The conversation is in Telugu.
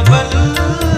బల్